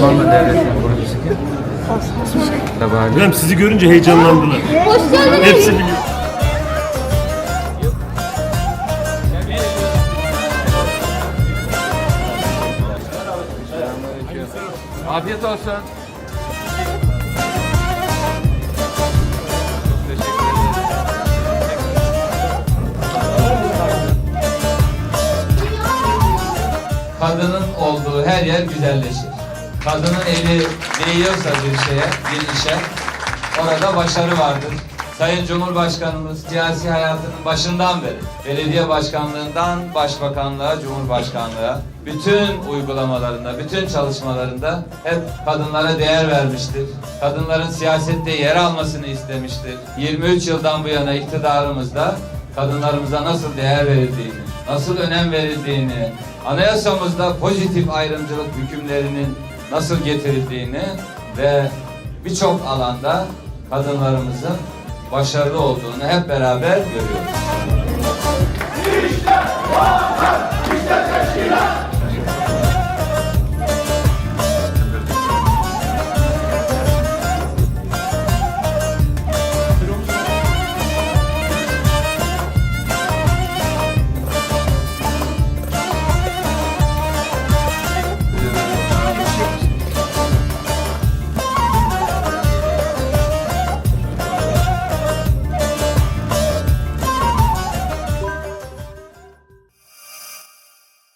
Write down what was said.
Osmanlı Devleti'nin kurucusu kim? Tabari. Efendim sizi görünce heyecanlandılar. Hoş geldiniz. Hepsi biliyor. Afiyet olsun. Kadının olduğu her yer güzelleşir. Kadının eli değiyorsa bir şeye, bir işe, orada başarı vardır. Sayın Cumhurbaşkanımız siyasi hayatının başından beri, belediye başkanlığından başbakanlığa, cumhurbaşkanlığa, bütün uygulamalarında, bütün çalışmalarında hep kadınlara değer vermiştir. Kadınların siyasette yer almasını istemiştir. 23 yıldan bu yana iktidarımızda kadınlarımıza nasıl değer verildiğini, nasıl önem verildiğini, anayasamızda pozitif ayrımcılık hükümlerinin nasıl getirildiğini ve birçok alanda kadınlarımızın başarılı olduğunu hep beraber görüyoruz.